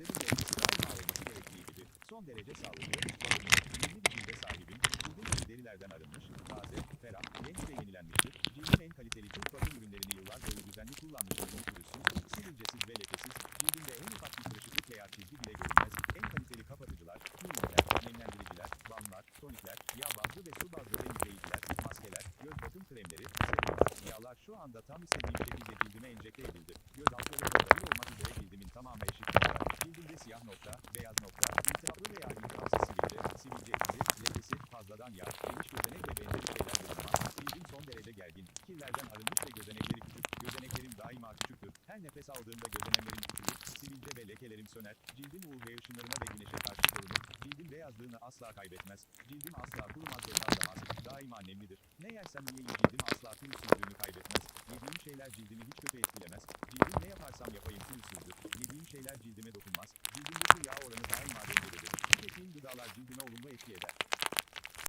Senin dengesi daima olması gerektiği gibi. Son derece sağlıklı, korunmuş, nemli bir cilde sahibim. Cildin özü derilerden arınmış, taze, ferah, genç ve yenilenmiştir. Cildin en kaliteli Türk bakım ürünlerini yıllar boyu düzenli kullanmış olduğunu pürüzsüz, sivilcesiz ve lekesiz, cildinde en ufak bir kırışıklık veya çizgi bile görünmez. En kaliteli kapatıcılar, pürüzler, nemlendiriciler, balmlar, tonikler, yağ bazlı ve su bazlı temizleyiciler, maskeler, göz bakım kremleri, serumlar, yağlar şu anda tam istediğim şekilde cildime enjekte edildi. Göz altları ve dahil olmak üzere cildimin tamamı eşit nokta, cildimde siyah nokta, beyaz nokta, iltihaplı veya iltihapsız sivilce, sivilce izi, lekesi, fazladan yağ, geniş gözenek ve benzeri şeyler bulunmaz. Cildim son derece gergin, kirlerden arınmış ve gözenekleri küçük, gözeneklerim daima küçüktür. Her nefes aldığımda gözeneklerim küçülür, sivilce ve lekelerim söner, cildim UV ışınlarına ve güneşe karşı korunur, cildim beyazlığını asla kaybetmez, cildim asla kurumaz ve patlamaz, daima nemlidir. Ne yersem yiyeyim cildim asla kaybetmez, yediğim şeyler cildimi hiç kötü etkilemez, cildim ne yaparsam yapayım pürüzsüzdür, yediğim şeyler cildime dokunmaz, cildimdeki yağ oranı daima dengededir, tükettiğim gıdalar cildime olumlu etki eder,